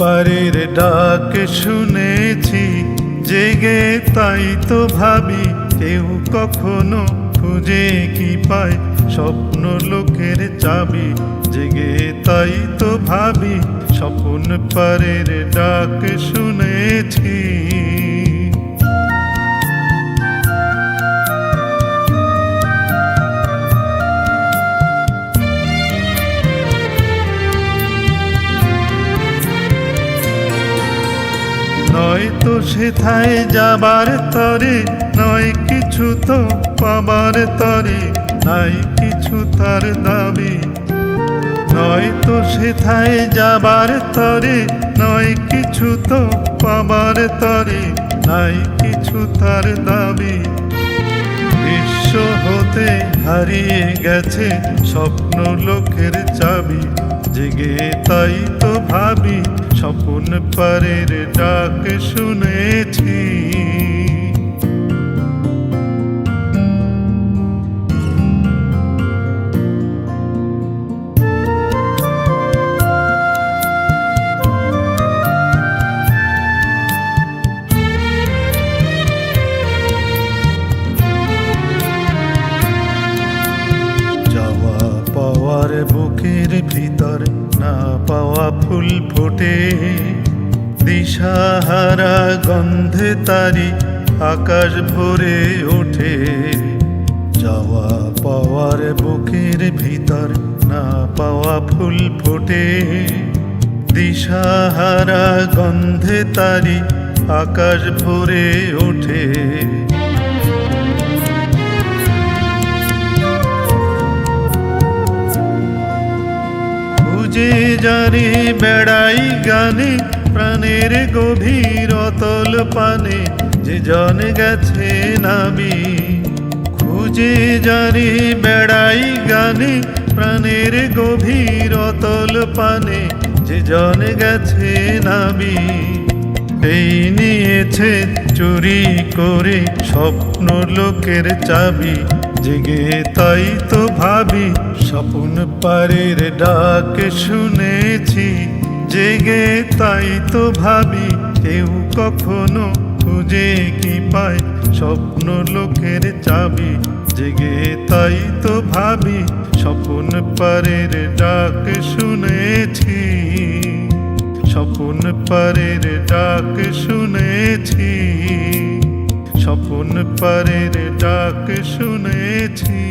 পারের ডাক শুনেছি, জেগে তাই তো ভাবি, কেউ কখনো খুঁজে কি পায়? স্বপ্ন লোকের চাবি, জেগে তাই তো ভাবি, স্বপ্ন পারের ডাক শুনেছি। নয় তো সেথায় যাবার তরে, নয় কিছু তো পাবার তরে, নাই কিছু তার দাবি। নয় তো সেথায় যাবার তরে, নয় কিছু তো পাবার তরে, নাই কিছু তার দাবি। হতে হারিয়ে গেছে স্বপ্ন লোকের চাবি। জেগে তাই তো ভাবি স্বপন পারের ডাক শুনেছি। বুকের ভিতর না পাওয়া ফুল ফোটে। দিশাহারা গন্ধে তারি আকাশ ভরে ওঠে। যাওয়া পাওয়ার বুকের ভিতর না পাওয়া ফুল ফোটে। দিশাহারা গন্ধে তারি আকাশ ভরে ওঠে। জানি বেড়াই গানে, প্রাণের গভীর অতল পানে, যে জন গেছে নামি খুঁজে জানি বেড়াই গানে, প্রাণের গভীর অতল পানে, যে জন গেছে নামি এই নিয়েছে চুরি করে স্বপ্ন লোকের চাবি জেগে, তাই তো ভাবি, স্বপ্ন পারের ডাক শুনেছি। জেগে, তাই তো ভাবি, কেউ কখনো খুঁজে কি পায়? স্বপ্ন লোকের চাবি, জেগে, তাই তো ভাবি, স্বপ্ন পারের ডাক শুনেছি। স্বপন পারের ডাক শুনেছি। স্বপন পারের ডাক শুনেছি।